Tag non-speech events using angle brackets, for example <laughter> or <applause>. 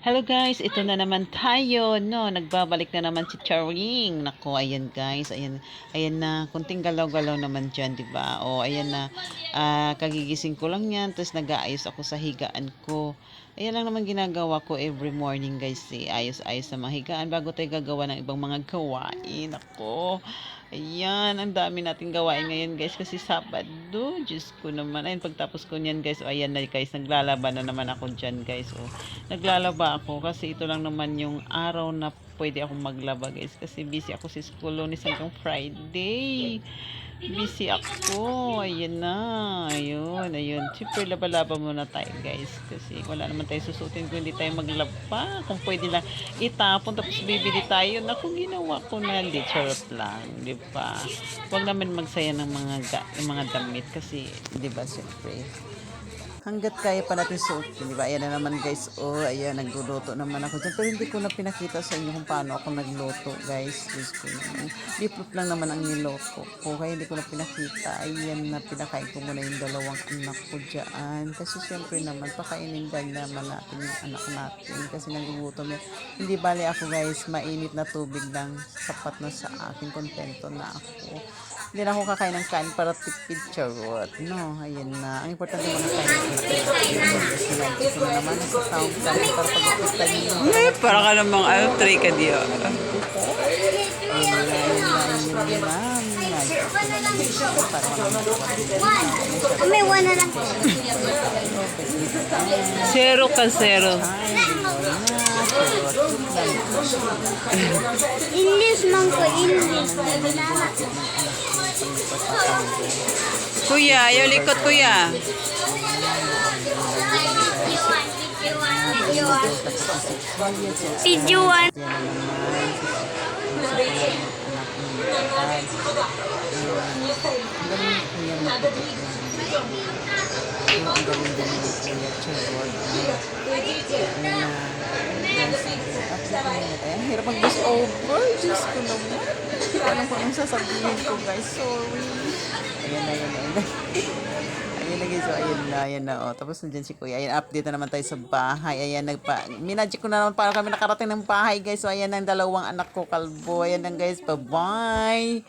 Hello guys, ito na naman tayo, no? Nagbabalik na naman si Charing. Nako, ayan guys, ayan, ayan na, kunting galaw-galaw naman dyan, di ba? O, ayan na, ah, kagigising ko lang yan, tapos nag-aayos ako sa higaan ko. Ayan lang naman ginagawa ko every morning guys, eh. Ayos-ayos sa mga higaan bago tayo gagawa ng ibang mga gawain. Ako, ayan, ang dami natin gawain ngayon guys, kasi Sabado, Diyos ko naman. Ayun, pagtapos ko niyan guys, o, ayan na guys, naglalaba na naman ako dyan guys, o. Naglalaba ako kasi ito lang naman yung araw na pwede akong maglaba guys kasi busy ako sa school lunes hanggang Friday. Busy ako. Ayun na. Ayun ayun. Super laba-laba muna tayo guys kasi wala naman tayo susutin kung hindi tayo maglaba. Kung pwede lang itapon tapos bibili tayo. Naku ginawa ko na. Charot lang di ba? Huwag naman magsaya ng mga ga, ng mga damit kasi di ba siyempre hanggat kaya pa natin suotin, di ba? Ayan na naman guys, oh, ayan, nagluluto naman ako dyan. Pero hindi ko na pinakita sa inyo kung paano ako nagluto, guys. Diyos ko naman. Beef lang naman ang niloto ko, kaya hindi ko na pinakita. Ayan na, pinakain ko muna yung dalawang anak ko dyan. Kasi syempre naman, pakainin din naman natin yung anak natin. Kasi nagugutom yan. Hindi bali ako guys, mainit na tubig lang. Sapat na sa akin, kontento na ako. Hindi na ako kakain ng kain para tipid charot. No, ayan na. Ang importante mo na kain ko na naman sa sound kain para pag-upita niyo. Eh, para ka namang ano, tray ka diyo. Ayun na, ayun na, ayun na, ayun na. May one na lang. Zero ka zero. English man ko, English. Kuya, ayaw likot kuya. Video 1. Video 1. mag-disover. Diyos ko naman. Hindi ko alam kung anong sasabihin ko, guys. Sorry. Ayan na, ayan na, ayan na. <laughs> guys, so na, ayun na, oh. Tapos nandiyan si Kuya. Ayun, update na naman tayo sa bahay. Ayan, nagpa... Minagic ko na naman paano kami nakarating ng bahay, guys. So, ayan ang dalawang anak ko, Kalbo. Ayan na, guys. Bye-bye.